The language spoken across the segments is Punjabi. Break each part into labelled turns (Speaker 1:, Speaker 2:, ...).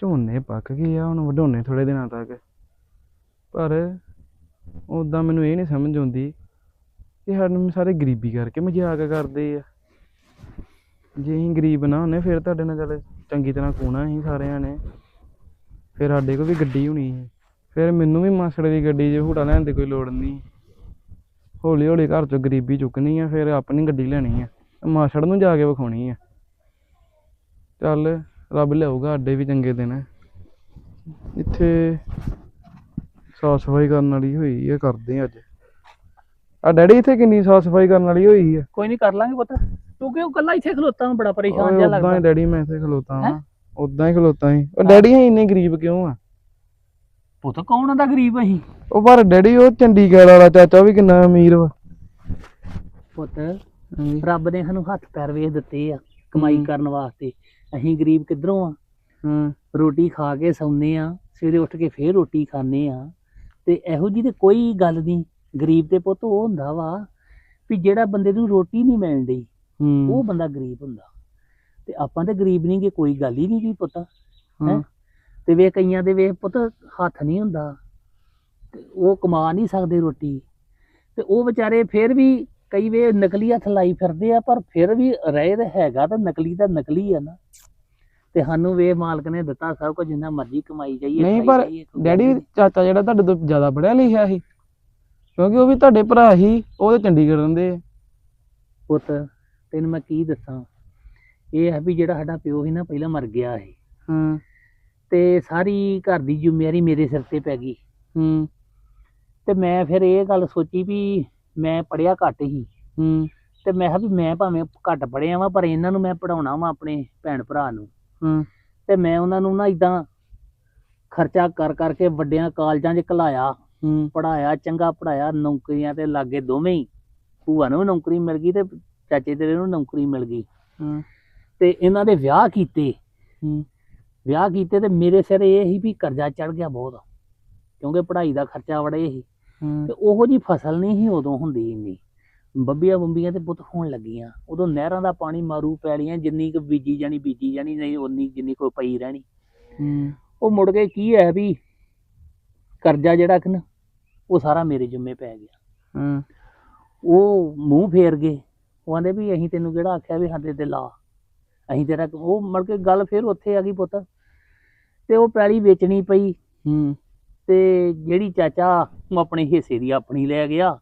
Speaker 1: ਝੋਨੇ ਪੱਕ ਗਏ ਆ, ਹੁਣ ਵਢਾਉਣੇ ਥੋੜੇ ਦਿਨਾਂ ਤੱਕ। ਪਰ ਉਦਾਂ ਮੈਨੂੰ ਇਹ ਨਹੀਂ ਸਮਝ ਆਉਂਦੀ ਕਿ ਸਾਨੂੰ ਸਾਰੇ ਗਰੀਬੀ ਕਰਕੇ ਮਜ਼ਾਕ ਕਰਦੇ ਆ। ਜੇ ਅਸੀਂ ਗਰੀਬ ਨਾ ਹੁੰਦੇ, ਫਿਰ ਤੁਹਾਡੇ ਨਾਲ ਚੱਲ ਚੰਗੀ ਤਰ੍ਹਾਂ ਕੂਣਾ ਸੀ ਸਾਰਿਆਂ ਨੇ। ਫਿਰ ਸਾਡੇ ਕੋਲ ਵੀ ਗੱਡੀ ਹੋਣੀ ਸੀ। ਫਿਰ ਮੈਨੂੰ ਵੀ ਮਾਸੜ ਦੀ ਗੱਡੀ 'ਚ ਹੂਟਾ ਲੈਣ ਦੀ ਕੋਈ ਲੋੜ ਨਹੀਂ। ਹੌਲੀ ਹੌਲੀ ਘਰ ਚੋਂ ਗਰੀਬੀ ਚੁੱਕਣੀ ਆ, ਫਿਰ ਆਪਣੀ ਗੱਡੀ ਲੈਣੀ ਆ। ਮਾਸੜ ਨੂੰ ਜਾ ਕੇ ਵਿਖਾਉਣੀ ਆ। ਚੱਲ ਰੱਬ ਲਿਆਊਗਾ ਅੱਡੇ ਵੀ ਚੰਗੇ ਦਿਨ ਇੱਥੇ ਸਾਫ਼ ਸਫ਼ਾਈ ਕਰਨ ਵਾਲੀ ਹੋਈ ਆ ਕਰਦੇ ਆ ਅੱਜ। ਆ ਡੈਡੀ ਇੱਥੇ ਕਿੰਨੀ ਸਾਫ਼ ਸਫ਼ਾਈ ਕਰਨ ਵਾਲੀ ਹੋਈ ਆ?
Speaker 2: ਕੋਈ ਨਹੀਂ ਕਰ ਲਾਂਗੇ ਪੁੱਤ। ਤੂੰ ਕਿਉਂ ਕੱਲਾ ਇੱਥੇ ਖਲੋਤਾ ਮੈਂ ਬੜਾ ਪਰੇਸ਼ਾਨ ਜਿਹਾ
Speaker 1: ਉਦਾਂ
Speaker 2: ਲੱਗਦਾ
Speaker 1: ਹੀ ਡੈਡੀ ਮੈਂ ਇੱਥੇ ਖਲੋਤਾ
Speaker 2: ਹੈਂ?
Speaker 1: ਹਾਂ ਉਦਾਂ ਹੀ ਖਲੋਤਾ ਸੀ। ਉਹ ਡੈਡੀ ਹੈ ਇੰਨੇ ਗਰੀਬ ਕਿਉਂ ਆ?
Speaker 2: ਪੁੱਤ ਕੌਣ ਦਾ ਗਰੀਬ ਅਸੀਂ?
Speaker 1: ਉਹ ਪਰ ਡੈਡੀ ਉਹ ਚੰਡੀਗੜ੍ਹ ਵਾਲਾ ਚਾਚਾ ਵੀ ਕਿੰਨਾ ਅਮੀਰ ਵਾ।
Speaker 2: ਪੁੱਤ ਰੱਬ ਨੇ ਸਾਨੂੰ ਹੱਥ ਪੈਰ ਵੇਖ ਦਿੱਤੇ ਆ ਕਮਾਈ
Speaker 1: ਹੂੰ।
Speaker 2: ਕਰਨ ਵਾਸਤੇ। ਅਸੀਂ ਗਰੀਬ ਕਿੱਧਰੋਂ ਆ?
Speaker 1: ਹਾਂ।
Speaker 2: ਰੋਟੀ ਖਾ ਕੇ ਸੌਂਦੇ ਆ ਸਵੇਰੇ ਉੱਠ ਕੇ ਫੇਰ ਰੋਟੀ ਖਾਂਦੇ ਆ। ਤੇ ਇਹੋ ਜੀ ਤੇ ਕੋਈ ਗੱਲ ਨਹੀਂ ਗਰੀਬ ਦੇ ਪੁੱਤ ਉਹ ਹੁੰਦਾ ਵਾ ਵੀ ਜਿਹੜਾ ਬੰਦੇ ਨੂੰ ਰੋਟੀ ਨਹੀਂ ਮਿਲਦੀ ਉਹ ਬੰਦਾ ਗਰੀਬ ਹੁੰਦਾ। ਤੇ ਆਪਾਂ ਤੇ ਗਰੀਬ ਨਹੀਂ ਗੇ ਕੋਈ ਗੱਲ ਹੀ ਨਹੀਂ ਕੀ ਪੁੱਤ
Speaker 1: ਹਾਂ।
Speaker 2: ਤੇ ਵੇ ਕਈਆਂ ਦੇ ਵੇ ਪੁੱਤ ਹੱਥ ਨਹੀਂ ਹੁੰਦਾ ਤੇ ਉਹ ਕਮਾ ਨਹੀਂ ਸਕਦੇ ਰੋਟੀ। ਤੇ ਉਹ ਵਿਚਾਰੇ ਫਿਰ ਵੀ ਕਈ ਵੇ ਨਕਲੀ ਹੱਥ ਲਾਈ ਫਿਰਦੇ ਆ ਪਰ ਫਿਰ ਵੀ ਰਹਿ ਤਾਂ ਹੈਗਾ ਤਾਂ ਨਕਲੀ ਤਾਂ ਨਕਲੀ ਆ ਨਾ। ਤੇ ਸਾਨੂੰ ਵੇ ਮਾਲਕ ਨੇ ਦਿੱਤਾ ਸਭ ਕੁਝ ਜਿੰਨਾ ਮਰਜ਼ੀ ਕਮਾਈ ਜਾਈਏ
Speaker 1: ਨਹੀਂ ਪਰ ਡੈਡੀ। ਚਾਚਾ ਜਿਹੜਾ ਤੁਹਾਡੇ ਤੋਂ ਜ਼ਿਆਦਾ ਪੜਿਆ ਲਿਖਿਆ ਸੀ ਕਿਉਂਕਿ ਉਹ ਵੀ ਤੁਹਾਡੇ ਭਰਾ ਸੀ ਉਹ ਤੇ ਚੰਡੀਗੜ੍ਹ ਰਹਿੰਦੇ ਆ।
Speaker 2: ਪੁੱਤ ਤੈਨੂੰ ਮੈਂ ਕੀ ਦੱਸਾਂ? ਇਹ ਹੈ ਵੀ ਜਿਹੜਾ ਸਾਡਾ ਪਿਓ ਸੀ ਨਾ ਪਹਿਲਾਂ ਮਰ ਗਿਆ ਸੀ।
Speaker 1: ਹਾਂ।
Speaker 2: ਤੇ ਸਾਰੀ ਘਰ ਦੀ ਜ਼ਿੰਮੇਵਾਰੀ ਮੇਰੇ ਸਿਰ ਤੇ ਪੈ ਗਈ।
Speaker 1: ਹੂੰ।
Speaker 2: ਤੇ ਮੈਂ ਫਿਰ ਇਹ ਗੱਲ ਸੋਚੀ ਵੀ ਮੈਂ ਪੜਿਆ ਘੱਟ ਹੀ
Speaker 1: ਹੂੰ।
Speaker 2: ਤੇ ਮੈਂ ਕਿਹਾ ਵੀ ਮੈਂ ਭਾਵੇਂ ਘੱਟ ਪੜਿਆ ਵਾਂ ਪਰ ਇਹਨਾਂ ਨੂੰ ਮੈਂ ਪੜਾਉਣਾ ਵਾਂ ਆਪਣੇ ਭੈਣ ਭਰਾ ਨੂੰ।
Speaker 1: ਹਾਂ।
Speaker 2: ਤੇ ਮੈਂ ਉਹਨਾਂ ਨੂੰ ਨਾ ਇਦਾਂ ਖਰਚਾ ਕਰ ਕਰਕੇ ਵੱਡਿਆਂ ਕਾਲਜਾਂ 'ਚ ਘਲਾਇਆ
Speaker 1: ਹੂੰ।
Speaker 2: ਪੜਾਇਆ ਚੰਗਾ ਪੜਾਇਆ ਨੌਕਰੀਆਂ ਤੇ ਲਾਗੇ ਦੋਵੇਂ ਹੀ। ਭੂਆ ਨੂੰ ਵੀ ਨੌਕਰੀ ਮਿਲ ਗਈ ਤੇ ਚਾਚੇ ਤੇਰੇ ਨੂੰ ਨੌਕਰੀ ਮਿਲ ਗਈ।
Speaker 1: ਹਾਂ।
Speaker 2: ਤੇ ਇਹਨਾਂ ਦੇ ਵਿਆਹ ਕੀਤੇ।
Speaker 1: ਹੂੰ।
Speaker 2: ਵਿਆਹ ਕੀਤੇ ਤੇ ਮੇਰੇ ਸਿਰ ਇਹ ਸੀ ਵੀ ਕਰਜ਼ਾ ਚੜ ਗਿਆ ਬਹੁਤ। ਕਿਉਂਕਿ ਪੜ੍ਹਾਈ ਦਾ ਖਰਚਾ ਬੜਾ ਸੀ।
Speaker 1: ਹਾਂ।
Speaker 2: ਤੇ ਉਹੋ ਜੀ ਫਸਲ ਨਹੀਂ ਸੀ ਉਦੋਂ ਹੁੰਦੀ ਇੰਨੀ। ਬੱਬੀਆਂ ਬੰਬੀਆਂ ਤੇ ਪੁੱਤ ਹੋਣ ਲੱਗੀਆਂ। ਉਦੋਂ ਨਹਿਰਾਂ ਦਾ ਪਾਣੀ ਮਾਰੂ ਪੈਲੀਆਂ ਜਿੰਨੀ ਕੁ ਬੀਜੀ ਜਾਣੀ ਬੀਜੀ ਜਾਣੀ ਨਹੀਂ ਉਨੀ ਜਿੰਨੀ ਕੋਈ ਪਈ ਰਹਿਣੀ।
Speaker 1: ਹੂੰ।
Speaker 2: ਉਹ ਮੁੜ ਕੇ ਕੀ ਹੈ ਵੀ ਕਰਜ਼ਾ ਜਿਹੜਾ ਕਿ ਨਾ ਉਹ ਸਾਰਾ ਮੇਰੇ ਜਿੰਮੇ ਪੈ ਗਿਆ।
Speaker 1: ਹਾਂ।
Speaker 2: ਉਹ ਮੂੰਹ ਫੇਰ ਗਏ। ਉਹ ਆਂਦੇ ਵੀ ਅਸੀਂ ਤੈਨੂੰ ਕਿਹੜਾ ਆਖਿਆ ਵੀ ਸਾਡੇ ਤੇ ਲਾ। ਅਸੀਂ ਤੇਰਾ ਉਹ ਮੁੜ ਕੇ ਗੱਲ ਫੇਰ ਉੱਥੇ ਆ ਗਈ ਪੁੱਤ। ਤੇ ਉਹ ਪੈਲੀ ਵੇਚਣੀ ਪਈ।
Speaker 1: ਹੂੰ।
Speaker 2: ਤੇ ਜਿਹੜੀ ਚਾਚਾ ਉਹ ਆਪਣੇ ਹਿੱਸੇ ਦੀ ਆਪਣੀ ਲੈ ਗਿਆ।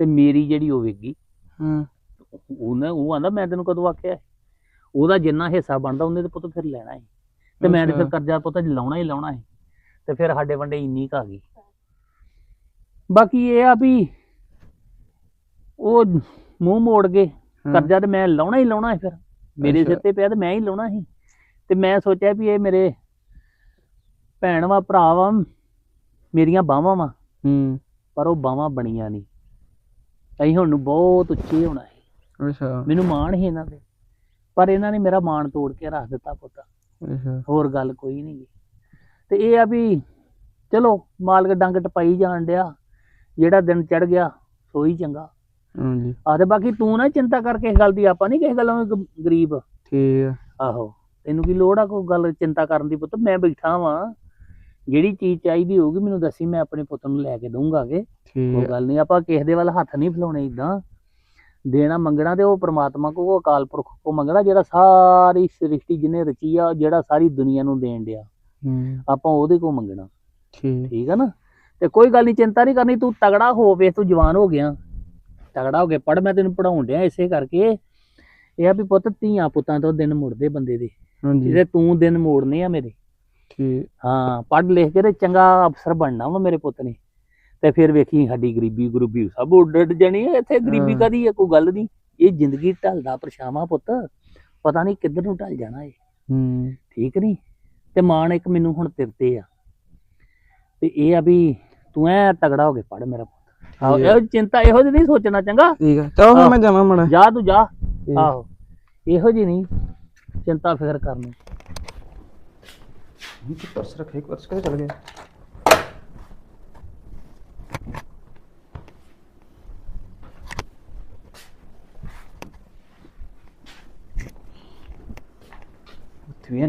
Speaker 2: ਤੇ ਮੇਰੀ ਜਿਹੜੀ ਉਹ ਵੇਗੀ
Speaker 1: ਹਾਂ।
Speaker 2: ਉਹਨੇ ਉਹ ਆਂਦਾ ਮੈਂ ਤੈਨੂੰ ਕਦੋਂ ਆਖਿਆ? ਉਹਦਾ ਜਿੰਨਾ ਹਿੱਸਾ ਬਣਦਾ ਉਹਨੇ ਤੇ ਪੁੱਤ ਫਿਰ ਲੈਣਾ ਹੈ ਤੇ ਮੈਂ ਤੇ ਫਿਰ। ਕਰਜ਼ਾ ਪੁੱਤ ਲਾਉਣਾ ਹੀ ਲਾਉਣਾ ਹੈ ਤੇ ਫਿਰ ਸਾਡੇ ਵੰਡੇ ਇੰਨੀ ਕੁ ਆ ਗਈ। ਬਾਕੀ ਇਹ ਆ ਵੀ ਉਹ ਮੂੰਹ ਮੋੜ ਗਏ। ਕਰਜ਼ਾ ਤੇ ਮੈਂ ਲਾਉਣਾ ਹੀ ਲਾਉਣਾ ਹੈ ਫਿਰ। ਮੇਰੇ ਸਿਰ। ਤੇ ਪਿਆ ਤੇ ਮੈਂ ਹੀ ਲਾਉਣਾ ਸੀ। ਤੇ ਮੈਂ ਸੋਚਿਆ ਵੀ ਇਹ ਮੇਰੇ ਭੈਣ ਵਾ ਭਰਾ ਵਾ ਮੇਰੀਆਂ ਬਾਹਾਂ ਵਾ।
Speaker 1: ਹੂੰ।
Speaker 2: ਪਰ ਉਹ ਬਾਹਾਂ ਬਣੀਆਂ ਨਹੀਂ। ਅਸੀਂ ਹੁਣ ਨੂੰ ਬਹੁਤ ਉੱਚੇ ਹੋਣਾ ਹੈ
Speaker 1: ਅੱਛਾ।
Speaker 2: ਮੈਨੂੰ ਮਾਣ ਸੀ ਇਹਨਾਂ ਤੇ ਪਰ ਇਹਨਾਂ ਨੇ ਮੇਰਾ ਮਾਣ ਤੋੜ ਕੇ ਰੱਖ ਦਿੱਤਾ ਪੁੱਤ।
Speaker 1: ਅੱਛਾ।
Speaker 2: ਹੋਰ ਗੱਲ ਕੋਈ ਨਹੀਂ ਤੇ ਇਹ ਆ ਵੀ ਚਲੋ ਮਾਲਕ ਡੰਗ ਟਪਾਈ ਜਾਣ ਡਿਆ। ਜਿਹੜਾ ਦਿਨ ਚੜ ਗਿਆ ਸੋਈ ਚੰਗਾ।
Speaker 1: ਹਾਂਜੀ।
Speaker 2: ਆ ਤੇ ਬਾਕੀ ਤੂੰ ਨਾ ਚਿੰਤਾ ਕਰ ਕਿਸੇ ਗੱਲ ਦੀ ਆਪਾਂ ਨਹੀਂ ਕਿਸੇ ਗੱਲੋਂ ਗ- ਗਰੀਬ।
Speaker 1: ਠੀਕ ਆ।
Speaker 2: ਆਹੋ ਤੈਨੂੰ ਕੀ ਲੋੜ ਆ ਕੋਈ ਗੱਲ ਚਿੰਤਾ ਕਰਨ ਦੀ ਪੁੱਤ? ਮੈਂ ਬੈਠਾ ਵਾਂ। ਜਿਹੜੀ ਚੀਜ਼ ਚਾਹੀਦੀ ਹੋਊਗੀ ਮੈਨੂੰ ਦੱਸੀ ਮੈਂ ਆਪਣੇ ਪੁੱਤ ਨੂੰ ਲੈ ਕੇ ਦਊਂਗਾਗੇ। ਕੋਈ ਗੱਲ ਨਹੀਂ ਆਪਾਂ ਕਿਸੇ ਦੇ ਵੱਲ ਹੱਥ ਨਹੀਂ ਫਲਾਉਣੇ ਇਦਾਂ ਦੇਣਾ ਮੰਗਣਾ ਤੇ ਉਹ ਪ੍ਰਮਾਤਮਾ ਕੋ ਉਹ ਅਕਾਲ ਪੁਰਖ ਕੋ ਮੰਗਣਾ ਜਿਹੜਾ ਸਾਰੀ ਸ੍ਰਿਸ਼ਟੀ ਜਿਹਨੇ ਰਚੀ ਆ ਜਿਹੜਾ ਸਾਰੀ ਦੁਨੀਆ ਨੂੰ ਦੇਣ ਡਿਆ। ਆਪਾਂ ਉਹਦੇ ਕੋ ਮੰਗਣਾ।
Speaker 1: ਠੀਕ।
Speaker 2: ਆ ਨਾ? ਤੇ ਕੋਈ ਗੱਲ ਨਹੀਂ ਚਿੰਤਾ ਨਹੀਂ ਕਰਨੀ ਤੂੰ ਤਗੜਾ ਹੋ ਵੇ ਤੂੰ ਜਵਾਨ ਹੋ ਗਿਆ। ਤਗੜਾ ਹੋ ਕੇ ਪੜ ਮੈਂ ਤੈਨੂੰ ਪੜਾਉਣ ਡਿਆ ਇਸੇ ਕਰਕੇ। ਇਹ ਆ ਵੀ ਪੁੱਤ ਧੀਆਂ ਪੁੱਤਾਂ ਤੋਂ ਦਿਨ ਮੁੜਦੇ ਬੰਦੇ ਦੇ। ਜਿਹਦੇ ਤੂੰ ਦਿਨ ਮੋੜਨੇ ਆ ਮੇਰੇ।
Speaker 1: ਠੀਕ
Speaker 2: ਹਾਂ ਪੜ੍ਹ ਲਿਖ ਕੇ ਤੇ ਚੰਗਾ ਅਫਸਰ ਬਣਨਾ ਵਾ ਮੇਰੇ ਪੁੱਤ ਨੇ। ਤੇ ਫਿਰ ਵੇਖੀ ਸਾਡੀ ਗਰੀਬੀ ਗਰੂਬੀ ਸਭ ਉੱਡ ਜਾਣੀ ਹੈ ਇੱਥੇ ਗਰੀਬੀ
Speaker 1: ਹਾਂ।
Speaker 2: ਕਦੀ ਹੈ ਕੋਈ ਗੱਲ ਨਹੀਂ। ਇਹ ਜ਼ਿੰਦਗੀ ਢਲਦਾ ਪਰਛਾਵਾਂ ਪੁੱਤ ਪਤਾ ਨਹੀਂ ਕਿੱਧਰ ਨੂੰ ਢਲ ਜਾਣਾ ਏ
Speaker 1: ਹੂੰ।
Speaker 2: ਠੀਕ ਨਹੀਂ? ਤੇ ਮਾਣ ਇੱਕ ਮੈਨੂੰ ਹੁਣ ਤੇਰੇ ਤੇ ਆ। ਤੇ ਇਹ ਆ ਵੀ ਤੂੰ ਐ ਤਗੜਾ ਹੋ ਕੇ ਪੜ ਮੇਰਾ ਪੁੱਤ। ਆਹੋ। ਇਹੋ ਚਿੰਤਾ ਇਹੋ ਜਿਹੀ ਨਹੀਂ ਸੋਚਣਾ ਚੰਗਾ।
Speaker 1: ਠੀਕ ਆ। ਚਲੋ
Speaker 2: ਆਹ।
Speaker 1: ਮੈਂ ਜਾਵਾਂ ਮੜਾ।
Speaker 2: ਜਾ ਤੂੰ ਜਾ। ਆਹੋ। ਇਹੋ ਜਿਹੀ ਨਹੀਂ ਚਿੰਤਾ ਫਿਕਰ ਕਰਨੀ।
Speaker 1: नीचे पर्स रखे एक पर्स कैसे चल गया
Speaker 3: ਉੱਥੇ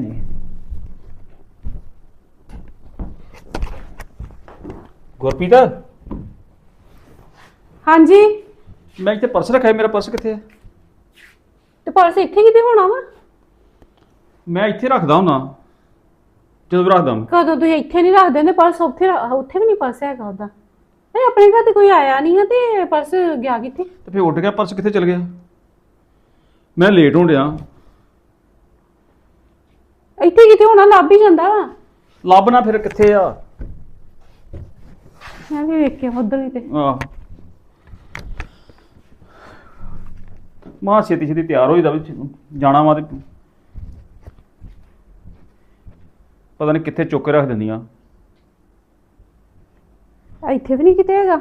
Speaker 4: ਹਾਂਜੀ।
Speaker 3: ਮੈਂ ਇੱਥੇ ਪਰਸ ਰੱਖਿਆ ਮੇਰਾ ਪਰਸ ਕਿੱਥੇ ਹੈ?
Speaker 4: ਤੇ ਪਰਸ ਇੱਥੇ ਕਿਤੇ ਹੋਣਾ ਵਾ?
Speaker 3: ਮੈਂ ਇੱਥੇ ਰੱਖਦਾ ਹੁਣਾ ਜਦੋਂ ਰੱਖਦਾ ਹਾਂ
Speaker 4: ਕਦੋਂ ਤੁਸੀਂ ਇੱਥੇ ਨਹੀਂ ਰੱਖਦੇ ਨੇ ਪਰਸ ਉੱਥੇ ਉੱਥੇ ਵੀ ਨਹੀਂ ਪਰਸ ਹੈਗਾ ਉਹਦਾ। ਨਹੀਂ ਆਪਣੇ ਘਰ ਤੇ ਕੋਈ ਆਇਆ ਨਹੀਂ ਹੈ ਤੇ ਪਰਸ ਗਿਆ ਕਿੱਥੇ?
Speaker 3: ਤੇ ਫਿਰ ਉੱਡ ਗਿਆ ਪਰਸ ਕਿੱਥੇ ਚਲ ਗਿਆ? ਮੈਂ ਲੇਟ ਹੋਣ ਡਿਆ।
Speaker 4: ਇੱਥੇ ਕਿਤੇ ਹੋਣਾ ਲੱਭ ਹੀ ਜਾਂਦਾ ਵਾ।
Speaker 3: ਲੱਭਣਾ ਫਿਰ ਕਿੱਥੇ ਆ?
Speaker 4: ਮੈਂ ਵੀ ਵੇਖ ਕੇ ਉਧਰ ਹੀ ਤੇ।
Speaker 3: ਆਹ। ਮਾਂ ਛੇਤੀ ਛੇਤੀ ਤਿਆਰ ਹੋਈਦਾ ਵੀ ਜਾਣਾ ਵਾ ਤੇ ਪਤਾ ਨਹੀਂ ਕਿੱਥੇ ਚੁੱਕ ਕੇ ਰੱਖ ਦਿੰਦੀਆਂ।
Speaker 4: ਇੱਥੇ ਵੀ ਨਹੀਂ ਕਿਤੇ ਹੈਗਾ।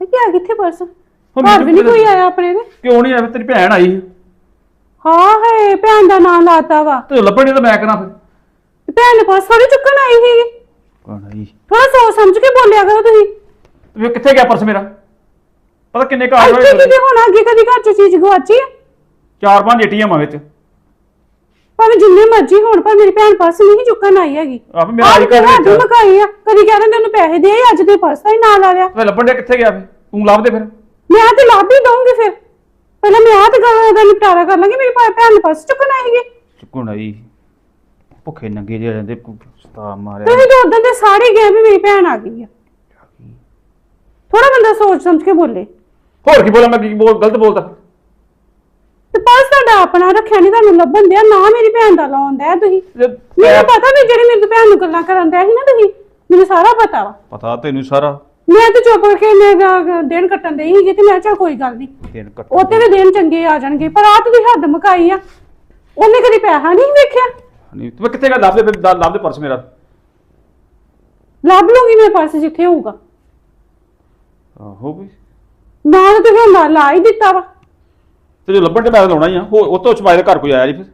Speaker 4: ਇਹ ਗਿਆ ਕਿੱਥੇ ਪਰਸ? ਘਰ ਵੀ ਨਹੀਂ ਕੋਈ ਆਇਆ ਆਪਣੇ ਦੇ।
Speaker 3: ਕਿਉਂ ਨਹੀਂ ਆਇਆ? ਤੇਰੀ ਭੈਣ ਆਈ
Speaker 4: ਹਾਂ ਹੈ ਭੈਣ ਦਾ ਨਾਂ ਲਾਤਾ ਵਾ।
Speaker 3: ਤੇ ਲੱਭਣੀ ਤਾਂ ਮੈਂ ਕਰਾਂ ਫਿਰ?
Speaker 4: ਤੇ ਭੈਣ ਨੇ ਪਰਸ ਥੋੜੀ ਚੁੱਕਣ ਆਈ ਸੀ।
Speaker 3: ਕੌਣ ਆਈ
Speaker 4: ਥੋੜਾ ਸੋਚ ਸਮਝ ਕੇ ਬੋਲਿਆ ਕਰੋ ਤੁਸੀਂ।
Speaker 3: ਤੇ ਕਿੱਥੇ ਗਿਆ ਪਰਸ ਮੇਰਾ? ਪਤਾ ਕਿੰਨੇ
Speaker 4: ਇੱਥੇ
Speaker 3: ਹੋਏ
Speaker 4: ਕਿਤੇ ਹੋਣਾ ਅੱਗੇ ਕਦੀ ਘਰ ਚ ਚੀਜ਼ ਗਵਾਚੀ
Speaker 3: ਚਾਰ ਪੰਜ ਏਟੀਐਮ ਆ ਵਿੱਚ।
Speaker 4: ਭਾਵੇਂ ਜਿੰਨੇ ਮਰਜ਼ੀ ਹੋਣ ਪਰ ਮੇਰੀ ਭੈਣ ਪਰਸ ਨਹੀਂ ਚੁੱਕਣ ਆਈ ਹੈਗੀ।
Speaker 3: ਆਪ ਮੇਰਾ ਆਈ
Speaker 4: ਹੱਥ
Speaker 3: ਵਿੱਚ।
Speaker 4: ਮਕਾਈ ਆ। ਕਦੀ ਕਹਿ ਦਿੰਦੇ ਉਹਨੂੰ ਪੈਸੇ ਦੇ ਅੱਜ ਤੇ ਪਰਸ ਹੀ ਨਾਲ ਆ ਲਿਆ।
Speaker 3: ਮੈਂ ਲੱਭਣ ਡਿਆ ਕਿੱਥੇ ਗਿਆ ਫਿਰ? ਤੂੰ ਲੱਭ ਦੇ ਫਿਰ।
Speaker 4: ਮੈਂ ਤੇ ਲੱਭ ਹੀ ਦਊਂਗੀ ਫਿਰ। ਪਹਿਲਾਂ ਮੈਂ ਆਹ ਤੇ ਗੱਲ ਦਾ ਨਿਪਟਾਰਾ ਕਰ ਲਾਂਗੀ ਮੇਰੀ ਭੈਣ ਪਰਸ ਚੁੱਕਣ ਆਏਗੀ
Speaker 3: ਚੁੱਕਣ ਆਈ। ਭੁੱਖੇ ਨੰਗੇ ਜਿਹੇ ਰਹਿੰਦੇ ਸਤਾ ਮਾਰਿਆ।
Speaker 4: ਤੁਸੀਂ ਤਾਂ ਉਦੋਂ ਦੇ ਸਾਰੇ ਗਏ ਵੀ ਮੇਰੀ ਭੈਣ ਆ ਗਈ ਆ। ਥੋੜਾ ਬੰਦਾ ਸੋਚ ਸਮਝ ਕੇ ਬੋਲੇ।
Speaker 3: ਹੋਰ ਕੀ ਬੋਲਾਂ ਮੈਂ ਕੀ ਬੋਲ ਗਲਤ ਬੋਲਦਾ?
Speaker 4: ਤੇ ਪਰਸ ਤੁਹਾਡਾ ਆਪਣਾ ਰੱਖਿਆ ਨਹੀਂ ਤੁਹਾਨੂੰ ਲੱਭਣ ਦਿਆ ਨਾ ਮੇਰੀ ਭੈਣ ਦਾ ਲਾਉਂਦਾ ਹੈ ਤੁਸੀਂ। ਮੈਨੂੰ ਪਤਾ ਵੀ ਜਿਹੜੀ ਮੇਰੀ ਭੈਣ ਨੂੰ ਗੱਲਾਂ ਕਰਨ ਦਿਆ ਸੀ ਨਾ ਤੁਸੀਂ ਮੈਨੂੰ ਸਾਰਾ ਪਤਾ ਵਾ।
Speaker 3: ਪਤਾ ਤੈਨੂੰ ਸਾਰਾ?
Speaker 4: ਮੈਂ ਤੇ ਚੁੱਪ ਕਰਕੇ ਮੇਰਾ ਦਿਨ ਕੱਟਣ ਦੇ ਸੀਗੇ ਤੇ ਮੈਂ ਚੱਲ ਕੋਈ ਗੱਲ ਨਹੀਂ
Speaker 3: ਦਿਨ ਕੱਟ
Speaker 4: ਉਹਤੇ ਵੀ ਦਿਨ ਚੰਗੇ ਆ ਜਾਣਗੇ ਪਰ ਆ ਤੁਸੀਂ ਹੱਦ ਮਕਾਈ ਆ। ਉਹਨੇ ਕਦੀ ਪੈਸਾ ਨਹੀਂ ਵੇਖਿਆ?
Speaker 3: ਨਹੀਂ ਤੂੰ ਕਿੱਥੇ ਗਿਆ ਲੱਭ ਦੇ ਲੱਭ ਦੇ ਪਰਸ ਮੇਰਾ।
Speaker 4: ਲੱਭ ਲੂੰਗੀ ਮੇਰੇ ਪਾਸ ਜਿੱਥੇ ਹੋਊਗਾ।
Speaker 3: ਆਹੋ ਵੀ।
Speaker 4: ਨਾ ਤਾਂ ਹੁਣ ਲਾ ਹੀ ਦਿੱਤਾ ਵਾ।
Speaker 3: ਤੇ ਜੋ ਲੱਭਣ ਤੇ ਮੈਂ ਤਾਂ ਲਾਉਣਾ ਹੀ ਆ। ਹੋ ਉਹ ਤੋਂ ਛਪਾਏ ਘਰ ਕੋਈ ਆਇਆ ਨਹੀਂ ਫਿਰ।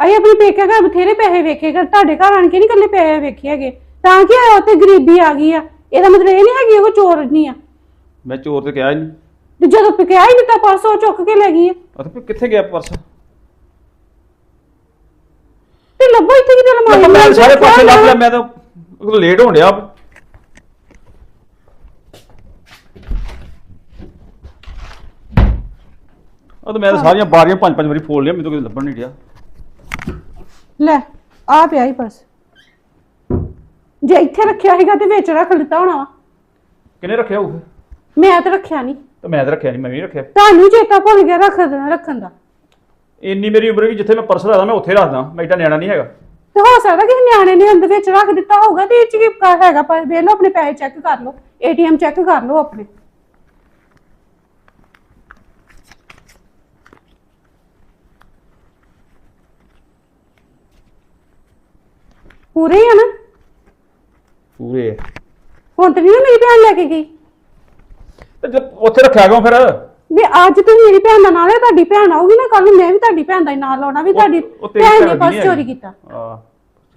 Speaker 4: ਅਸੀਂ ਆਪਣੇ ਪੇਕੇ ਘਰ ਬਥੇਰੇ ਪੈਸੇ ਵੇਖੇ ਕਰ ਤੁਹਾਡੇ ਘਰ ਆਣ ਕੇ ਨਹੀਂ ਇਕੱਲੇ ਪੈਸੇ ਵੇਖੇ ਹੈਗੇ। ਤਾਂ ਕੀ ਹੋਇਆ ਉੱਥੇ ਗਰੀਬੀ ਆ ਗਈ ਆ? ਇਹਦਾ ਮਤਲਬ ਇਹ ਨਹੀਂ ਹੈਗੀ ਉਹ ਚੋਰ ਨਹੀਂ ਆ।
Speaker 3: ਮੈਂ ਚੋਰ ਤੇ ਕਿਹਾ ਹੀ ਨਹੀਂ
Speaker 4: ਤੇ ਜਦੋਂ ਪਿਕਿਆ ਹੀ ਦਿੱਤਾ ਪਰਸ ਉਹ ਚੁੱਕ ਕੇ ਲੈ ਗਈ ਆ।
Speaker 3: ਅਤੇ ਫਿਰ ਕਿੱਥੇ ਗਿਆ ਪਰਸ?
Speaker 4: ਤੇ ਲੱਭੋ ਇੱਥੇ ਕਿਤੇ ਲਮਾਰੀ
Speaker 3: ਮੈਂ ਸਾਰੇ ਪਾਸੇ ਲੱਭ ਲਿਆ ਮੈਂ ਤਾਂ ਲੇਟ ਹੋਣ ਡਿਆ। ਉਹ ਤਾਂ ਮੈਂ ਤਾਂ ਸਾਰੀਆਂ ਬਾਰੀਆਂ ਪੰਜ ਪੰਜ ਵਾਰੀ ਫੋਲ ਲਿਆ ਮੈਨੂੰ ਕਿਤੇ ਲੱਭਣ ਨਹੀਂ ਡਿਆ।
Speaker 4: ਲੈ ਆ ਪਿਆ ਹੀ ਪਰਸ। ਜੇ ਇੱਥੇ ਰੱਖਿਆ ਸੀਗਾ ਤੇ ਵਿੱਚ ਰੱਖ ਲਿੱਤਾ ਹੋਣਾ ਵਾ।
Speaker 3: ਕਿਨੇ ਰੱਖਿਆ ਉਹ
Speaker 4: ਮੈਂ ਤਾਂ ਰੱਖਿਆ ਨਹੀਂ।
Speaker 3: ਤਾਂ ਮੈਂ ਤਾਂ ਰੱਖਿਆ ਨਹੀਂ ਮੈਂ ਵੀ ਨਹੀਂ ਰੱਖਿਆ।
Speaker 4: ਤੁਹਾਨੂੰ ਚੇਤਾ ਭੁੱਲ ਗਿਆ ਰੱਖ ਦੇਣਾ ਰੱਖਣ ਦਾ।
Speaker 3: ਇੰਨੀ ਮੇਰੀ ਉਮਰ ਵੀ ਜਿੱਥੇ ਮੈਂ ਪਰਸ ਰੱਖਦਾ ਮੈਂ ਉੱਥੇ ਰੱਖਦਾ ਮੈਂ ਏਡਾ ਨਿਆਣਾ ਨਹੀਂ ਹੈਗਾ।
Speaker 4: ਤੇ ਹੋ ਸਕਦਾ ਕਿ ਨਿਆਣੇ ਨੇ ਅੰਦਰ ਵਿੱਚ ਰੱਖ ਦਿੱਤਾ ਹੋਊਗਾ ਤੇ ਇਹ ਚ ਕੀ ਕ- ਹੈਗਾ ਪਰ ਵੇਖ ਲਓ ਆਪਣੇ ਪੈਸੇ ਚੈੱਕ ਕਰ ਲਓ ਏਟੀਐਮ ਚੈੱਕ ਕਰ ਲਓ ਆਪਣੇ। ਪੂਰੇ ਹੀ ਆ ਨਾ?
Speaker 3: ਪੂਰੇ
Speaker 4: ਹੁਣ ਤੇ ਨਾ ਮੇਰੀ ਭੈਣ ਲੈ ਕੇ ਗਈ।
Speaker 3: ਤੇ ਜੇ ਉੱਥੇ ਰੱਖਿਆ ਕਿਉਂ ਫਿਰ?
Speaker 4: ਵੀ ਅੱਜ ਤੁਸੀਂ ਮੇਰੀ ਭੈਣ ਦਾ ਨਾਂ ਲਿਆ ਤੁਹਾਡੀ ਭੈਣ ਆਊਗੀ ਨਾ ਕੱਲ ਨੂੰ ਮੈਂ ਵੀ ਤੁਹਾਡੀ ਭੈਣ ਦਾ ਹੀ ਨਾਂ ਲਾਉਣਾ ਵੀ ਤੁਹਾਡੀ
Speaker 3: ਉਹ ਤੇਰੀ
Speaker 4: ਭੈਣ
Speaker 3: ਭੈਣ
Speaker 4: ਨੇ
Speaker 3: ਦੀ
Speaker 4: ਪਰਸ
Speaker 3: ਨਹੀਂ
Speaker 4: ਚੋਰੀ
Speaker 3: ਹੈਗੀ।
Speaker 4: ਕੀਤਾ।
Speaker 3: ਆ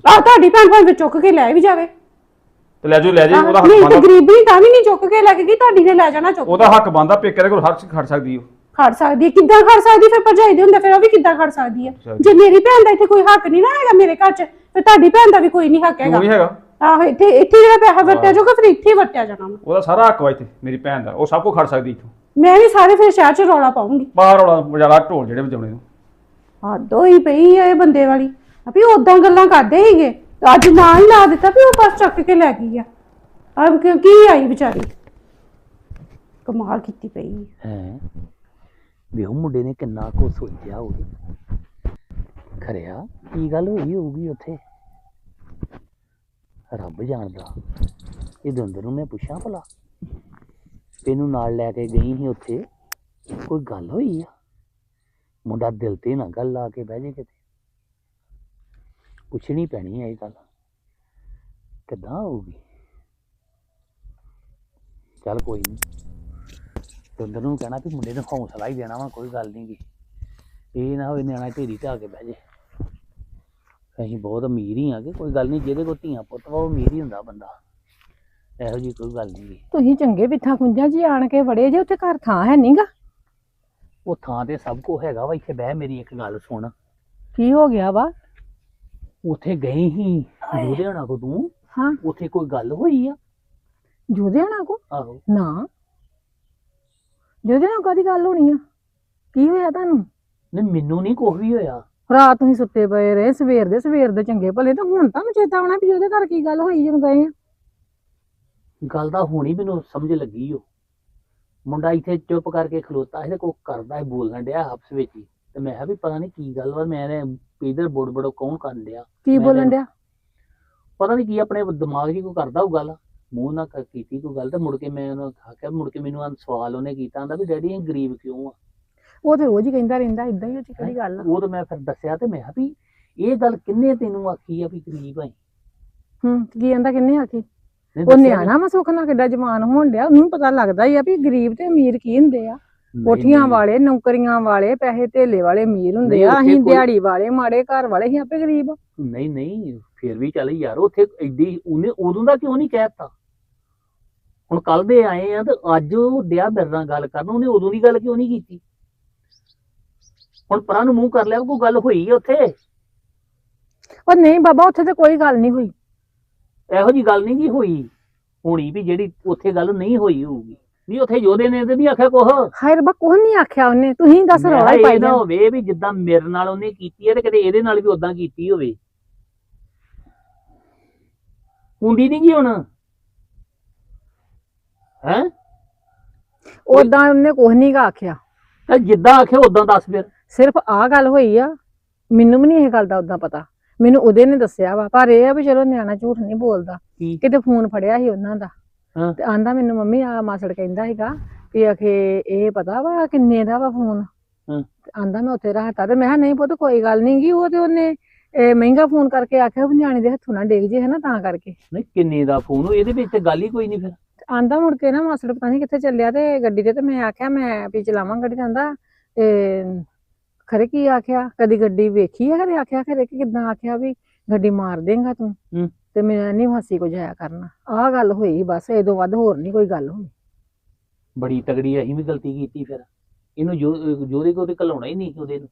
Speaker 4: ਆ ਤੁਹਾਡੀ ਭੈਣ ਭਾਵੇਂ ਚੁੱਕ ਕੇ ਲੈ ਵੀ ਜਾਵੇ।
Speaker 3: ਤੇ ਲੈ ਜਾਓ ਲੈ ਜਾਓ ਉਹਦਾ ਹੱਕ
Speaker 4: ਨਹੀਂ ਤੇ
Speaker 3: ਬਣਦਾ।
Speaker 4: ਗਰੀਬੀ ਤਾਂ ਵੀ ਨਹੀਂ ਚੁੱਕ ਕੇ ਲੈ ਕੇ ਗਈ ਤੁਹਾਡੀ ਨੇ ਲੈ ਜਾਣਾ ਚੁੱਕ
Speaker 3: ਉਹਦਾ ਹੱਕ ਬਣਦਾ ਪੇਕੇ ਦੇ ਕੋਲ ਹਰ ਚੀਜ਼ ਖੜ ਸਕਦੀ ਉਹ
Speaker 4: ਖੜ ਸਕਦੀ ਹੈ ਕਿੱਦਾਂ ਖੜ ਸਕਦੀ ਫਿਰ ਭਰਜਾਈ ਦੇ ਹੁੰਦਾ ਫਿਰ ਉਹ ਵੀ ਕਿੱਦਾਂ ਖੜ ਸਕਦੀ ਹੈ। ਜੇ ਮੇਰੀ ਭੈਣ ਦਾ ਇੱਥੇ ਕੋਈ ਹੱਕ ਨਹੀਂ ਨਾ ਹੈਗਾ ਮੇਰੇ ਘਰ 'ਚ ਫਿਰ ਤੁਹਾਡੀ ਭੈਣ ਦਾ ਵੀ ਕੋਈ ਨਹੀਂ ਹੱਕ
Speaker 3: ਕਿਉਂ ਨਹੀਂ
Speaker 4: ਹੈਗਾ?
Speaker 3: ਹੈਗਾ
Speaker 4: ਆਹੋ ਇੱਥੇ ਇੱਥੇ ਜਿਹੜਾ ਪੈਸਾ ਵਰਤਿਆ ਜਾਊਗਾ ਫਿਰ ਇੱਥੇ ਹੀ ਵਰਤਿਆ ਜਾਣਾ ਵਾ।
Speaker 3: ਉਹਦਾ ਸਾਰਾ ਹੱਕ ਵਾ ਇੱਥੇ ਮੇਰੀ ਭੈਣ ਦਾ। ਉਹ ਸਭ ਕੁਝ ਖੜ ਸਕਦੀ ਇੱਥੋਂ।
Speaker 4: ਮੈਂ ਵੀ ਸਾਰੇ ਫਿਰ ਸ਼ਹਿਰ 'ਚ ਰੌਲਾ ਪਾਉਂਗੀ
Speaker 3: ਬਾਹਰ ਵਾਲਾ ਬਜਾਲਾ ਢੋਲ ਜਿਹੜੇ ਵਜਾਉਣੇ ਨੂੰ।
Speaker 4: ਹੱਦ ਹੋਈ ਪਈ ਆ ਇਹ ਬੰਦੇ ਵਾਲੀ। ਅਭੀ ਉਦਾਂ ਗੱਲਾਂ ਕਰਦੇ ਸੀਗੇ। ਤੇ ਅੱਜ ਨਾ ਹੀ ਲਾ ਦਿੱਤਾ ਵੀ ਉਹ ਬਸ ਚੱਕ ਕੇ ਲੈ ਗਈ ਆ। ਅਬ ਕਿਉਂ ਕੀ ਆਈ ਵਿਚਾਰੀ। ਕਮਾਲ ਕੀਤੀ ਪਈ
Speaker 2: ਹੈ? ਵੀ ਉਹ ਮੁੰਡੇ ਨੇ ਕਿੰਨਾ ਕੁ ਸੋਚਿਆ ਹੋਵੇ ਖਰਿਆ ਕੀ ਗੱਲ ਹੋਈ ਹੋਊਗੀ ਉੱਥੇ? ਰੱਬ ਜਾਣਦਾ। ਇਹ ਦੰਦਰ ਨੂੰ ਮੈਂ ਪੁੱਛਾਂ ਭਲਾ। ਤੈਨੂੰ ਨਾਲ ਲੈ ਕੇ ਗਈ ਸੀ ਉੱਥੇ? ਕੋਈ ਗੱਲ ਹੋਈ ਆ? ਮੁੰਡਾ ਦਿਲ ਤੇ ਨਾ ਗੱਲ ਲਾ ਕੇ ਬਹਿ ਜੇ ਕਿਤੇ। ਪੁੱਛਣੀ ਪੈਣੀ ਹੈ ਇਹ ਗੱਲ। ਕਿੱਦਾਂ ਹੋਊਗੀ? ਚੱਲ ਕੋਈ ਨਹੀਂ ਦੰਦਰ ਨੂੰ ਕਹਿਣਾ ਵੀ ਮੁੰਡੇ ਨੂੰ ਹੌਸਲਾ ਹੀ ਦੇਣਾ ਵਾ, ਕੋਈ ਗੱਲ ਨਹੀਂ ਗੀ। ਇਹ ਨਾ ਹੋਵੇ ਨਿਆਣਾ ਢੇਰੀ ਢਾ ਕੇ ਬਹਿ ਜੇ। ਅਸੀਂ ਬਹੁਤ ਅਮੀਰ ਹੀ ਆ ਕਿ ਕੋਈ ਗੱਲ ਨਹੀਂ ਜਿਹਦੇ ਕੋਲ ਧੀਆਂ ਪੁੱਤ ਵਾ ਉਹ ਅਮੀਰ ਹੀ ਹੁੰਦਾ ਬੰਦਾ। ਇਹੋ ਜੀ ਕੋਈ ਗੱਲ ਨਹੀਂ।
Speaker 5: ਤੁਸੀਂ ਚੰਗੇ ਕੁੰਜਾਂ 'ਚ ਹੀ ਆਣ ਕੇ ਵੜੇ ਜੇ ਉੱਥੇ ਘਰ ਥਾਂ ਹੈ ਨਹੀਂਗਾ
Speaker 2: ਉਹ ਥਾਂ ਤੇ ਸਭ ਕੁਝ ਹੈਗਾ ਵਾ ਇੱਥੇ ਬਹਿ ਮੇਰੀ ਇੱਕ ਗੱਲ ਸੁਣ।
Speaker 5: ਕੀ ਹੋ ਗਿਆ ਵਾ?
Speaker 2: ਉੱਥੇ ਗਈ ਹੀ ਲੁਧਿਆਣਾ ਕੋ ਤੂੰ?
Speaker 5: ਹਾਂ।
Speaker 2: ਉੱਥੇ ਕੋਈ ਗੱਲ ਹੋਈ ਆ?
Speaker 5: ਜੋਦੇ ਹਣਾ ਕੋ?
Speaker 2: ਆਹੋ।
Speaker 5: ਨਾ। ਜੋਦੇ ਨਾਲ ਕਾਦੀ ਗੱਲ ਹੋਣੀ ਆ? ਕੀ ਹੋਇਆ ਤੁਹਾਨੂੰ?
Speaker 2: ਨਹੀਂ ਮੈਨੂੰ ਨਹੀਂ ਕੁਝ ਵੀ ਹੋਇਆ।
Speaker 5: ਰਾਤ ਤੁਸੀਂ ਸੁੱਤੇ ਪਏ ਰਹੇ ਸਵੇਰ ਦੇ ਸਵੇਰ ਦੇ ਚੰਗੇ ਭਲੇ ਤਾਂ ਹੁਣ ਤੁਹਾਨੂੰ ਚੇਤਾ ਆਉਣਾ ਵੀ ਉਹਦੇ ਘਰ ਕੀ ਗੱਲ ਹੋਈ ਜਦੋਂ ਗਏ ਆ।
Speaker 2: ਗੱਲ ਦਾ ਹੋਣੀ ਮੈਨੂੰ ਸਮਝ ਲੱਗੀ ਓ। ਮੁੰਡਾ ਇੱਥੇ ਚੁੱਪ ਕਰਕੇ ਖਲੋਤਾ ਇਹਦੇ ਕੋ ਕਰਦਾ ਹੈ ਬੋਲਣ ਡਿਆ ਆਪਸ ਵਿੱਚ ਹੀ। ਤੇ ਮੈਂ ਕਿਹਾ ਵੀ ਪਤਾ ਨਹੀਂ ਕੀ ਗੱਲ ਵਾ ਮੈਂ ਇਧਰ ਬੋੜ ਬੜੋ ਕੌਣ ਕਰਨ ਡਿਆ।
Speaker 5: ਕੀ ਬੋਲਣ ਡਿਆ?
Speaker 2: ਪਤਾ ਨਹੀਂ ਕੀ ਆਪਣੇ ਦਿਮਾਗ 'ਚ ਕੋਈ ਕਰਦਾ ਉਹ ਗੱਲ ਮੂੰਹ ਨਾਲ ਕ- ਕੀਤੀ ਕੋਈ ਗੱਲ ਤੇ ਮੁੜ ਕੇ ਮੈਂ ਉਹਨੂੰ ਆਖਿਆ ਮੁੜ ਕੇ ਮੈਨੂੰ ਸਵਾਲ ਉਹਨੇ ਕੀਤਾ ਆਂਦਾ ਵੀ ਡੈਡੀ ਇਹ ਗਰੀਬ ਕਿਉਂ ਆ?
Speaker 5: ਉਹ ਤੇ ਰੋਜ਼ ਹੀ ਕਹਿੰਦਾ ਰਹਿੰਦਾ ਇਦਾਂ ਹੀ ਉਹ 'ਚ ਕਿਹੜੀ ਗੱਲ ਆ?
Speaker 2: ਉਹ ਤਾਂ ਮੈਂ ਫਿਰ ਦੱਸਿਆ ਤੇ ਮੈਂ ਕਿਹਾ ਵੀ ਇਹ ਗੱਲ ਕਿੰਨੇ ਤੈਨੂੰ ਆਖੀ ਆ ਵੀ ਗਰੀਬ ਆ
Speaker 5: ਹੂੰ ਕੀ ਕਹਿੰਦਾ ਕਿੰਨੇ ਆਖੀ? ਉਹ ਨਿਆਣਾ ਵਾ ਸੁੱਖ ਨਾਲ ਕਿੱਡਾ ਜਵਾਨ ਹੋਣ ਡਿਆ ਉਹਨੂੰ ਪਤਾ ਲੱਗਦਾ ਹੀ ਆ ਵੀ ਗਰੀਬ ਤੇ ਅਮੀਰ ਕੀ ਹੁੰਦੇ ਆ? ਕੋਠੀਆਂ। ਵਾਲੇ ਨੌਕਰੀਆਂ ਵਾਲੇ ਪੈਸੇ ਧੇਲੇ ਵਾਲੇ ਅਮੀਰ ਹੁੰਦੇ ਆ ਅਸੀਂ ਦਿਹਾੜੀ ਵਾਲੇ ਮਾੜੇ ਘਰ ਵਾਲੇ ਅਸੀਂ ਆਪੇ ਗਰੀਬ
Speaker 2: ਨਹੀਂ ਨਹੀਂ ਫਿਰ ਵੀ ਚੱਲ ਯਾਰ ਉੱਥੇ ਐਡੀ ਉਹਨੇ ਉਦੋਂ ਦਾ ਕਿਉਂ ਨਹੀਂ ਕਹਿਤਾ ਹੁਣ ਕੱਲ ਦੇ ਆਏ ਆ ਤੇ ਅੱਜ ਉਹ ਡਿਆ ਮੇਰੇ ਨਾਲ ਗੱਲ ਕਰਨ ਉਹਨੇ ਉਦੋਂ ਦੀ ਗੱਲ ਕਿਉਂ ਨਹੀਂ ਕੀਤੀ? ਹੁਣ ਪਰਾਂ ਨੂੰ ਮੂੰਹ ਕਰ ਲਿਆ ਕੋਈ ਗੱਲ ਹੋਈ ਉੱਥੇ?
Speaker 5: ਉਹ ਨਹੀਂ ਬਾਬਾ ਉੱਥੇ ਤੇ ਕੋਈ ਗੱਲ ਨਹੀਂ ਹੋਈ।
Speaker 2: ਇਹੋ ਜੀ ਗੱਲ ਨਹੀਂ ਕੀ ਹੋਈ। ਹੋਣੀ ਵੀ ਜਿਹੜੀ ਉੱਥੇ ਗੱਲ ਨਹੀਂ ਹੋਈ ਹੋਊਗੀ। ਨਹੀਂ ਉੱਥੇ ਯੋਧੇ ਨੇ ਤੇ ਨਹੀਂ ਆਖਿਆ ਕੁਛ?
Speaker 5: ਹਾਏ ਰੱਬਾ ਕੁਝ ਨਹੀਂ ਆਖਿਆ ਉਹਨੇ। ਤੁਸੀਂ ਦੱਸ ਰੌਲਾ ਹੀ ਪਾਈ
Speaker 2: ਨਾ। ਹੋਵੇ ਵੀ ਜਿੱਦਾਂ ਮੇਰੇ ਨਾਲ ਉਹਨੇ ਕੀਤੀ ਹੈ ਤੇ ਕਿਤੇ ਇਹਦੇ ਨਾਲ ਵੀ ਉਦਾਂ ਕੀਤੀ ਹੋਵੇ। ਹੁੰਦੀ ਨਹੀਂ ਕੀ ਹੁਣ। ਹੈ?
Speaker 5: ਉਦਾਂ ਉਹਨੇ ਕੁਝ ਨਹੀਂ ਆਖਿਆ।
Speaker 2: ਤੇ ਜਿੱਦਾਂ ਆਖਿਆ ਉਦਾਂ ਦੱਸ ਫਿਰ।
Speaker 5: ਸਿਰਫ ਆ ਗੱਲ ਹੋਈ ਆ ਮੈਨੂੰ ਵੀ ਨਹੀਂ ਇਹ ਗੱਲ ਦਾ ਉਦਾਂ ਪਤਾ। ਮੈਨੂੰ ਉਹਦੇ ਨੇ ਦੱਸਿਆ ਵਾ ਪਰ ਇਹ ਆ ਵੀ ਚਲੋ ਨਿਆਣਾ ਝੂਠ ਨਹੀਂ ਬੋਲਦਾ।
Speaker 2: ਕੀ?
Speaker 5: ਕਿਤੇ ਫੋਨ ਫੜਿਆ ਸੀ ਉਹਨਾਂ ਦਾ।
Speaker 2: ਹਾਂ।
Speaker 5: ਤੇ ਆਂਦਾ ਮੈਨੂੰ ਮੰਮੀ ਆ ਮਾਸੜ ਕਹਿੰਦਾ ਸੀਗਾ ਵੀ ਅਖੇ ਇਹ ਪਤਾ ਵਾ ਕਿੰਨੇ ਦਾ ਵਾ ਫੋਨ?
Speaker 2: ਹਾਂ।
Speaker 5: ਆਂਦਾ ਮੈਂ ਉੱਥੇ ਰੱਖਤਾ ਤੇ ਮੈਂ ਕਿਹਾ ਨਹੀਂ ਪੁੱਤ ਕੋਈ ਗੱਲ ਨਹੀਂ ਗੀ ਉਹ ਤੇ ਉਹਨੇ ਇਹ ਮਹਿੰਗਾ ਫੋਨ ਕਰਕੇ ਆਖਿਆ ਵੀ ਨਿਆਣੇ ਦੇ ਹੱਥੋਂ ਨਾ ਡੇਗ ਜੇ ਹਨਾ ਤਾਂ ਕਰਕੇ।
Speaker 2: ਨਹੀਂ ਕਿੰਨੇ ਦਾ ਫੋਨ? ਇਹਦੇ ਵਿੱਚ ਤੇ ਗੱਲ ਹੀ ਕੋਈ ਨਹੀਂ ਫਿਰ।
Speaker 5: ਆਂਦਾ ਮੁੜ ਕੇ ਨਾ ਮਾਸੜ ਪਤਾ ਨਹੀਂ ਕਿੱਥੇ ਚੱਲਿਆ ਤੇ ਗੱਡੀ ਤੇ ਤੇ ਮੈਂ ਆਖਿਆ ਮੈਂ ਵੀ ਚਲਾਵਾਂ ਗੱਡੀ ਆਂਦਾ ਤੇ ਖਰੇ ਕੀ ਆਖਿਆ? ਕਦੀ ਗੱਡੀ ਵੇਖੀ ਆ? ਕਦੇ ਆਖਿਆ ਖਰੇ ਕਿ ਕਿਦਾਂ ਆਖਿਆ ਵੀ ਗੱਡੀ ਮਾਰ ਦੇਂਗਾ ਤੂੰ। ਤੇ ਮੈਂ ਨਹੀਂ ਮਾਸੀ ਕੋ ਜਾਇਆ ਕਰਨਾ। ਆਹ ਗੱਲ ਹੋਈ ਬਸ ਇਹਦੋਂ ਵੱਧ ਹੋਰ ਨਹੀਂ ਕੋਈ ਗੱਲ ਹੋਈ।
Speaker 2: ਬੜੀ ਤਗੜੀ ਅਸੀਂ ਵੀ ਗਲਤੀ ਕੀਤੀ ਫਿਰ। ਇਹਨੂੰ ਜੋ ਜੋਦੇ ਕੋ ਤੇ ਘਲਾਉਣਾ ਹੀ ਨਹੀਂ ਉਹਦੇ ਨੂੰ।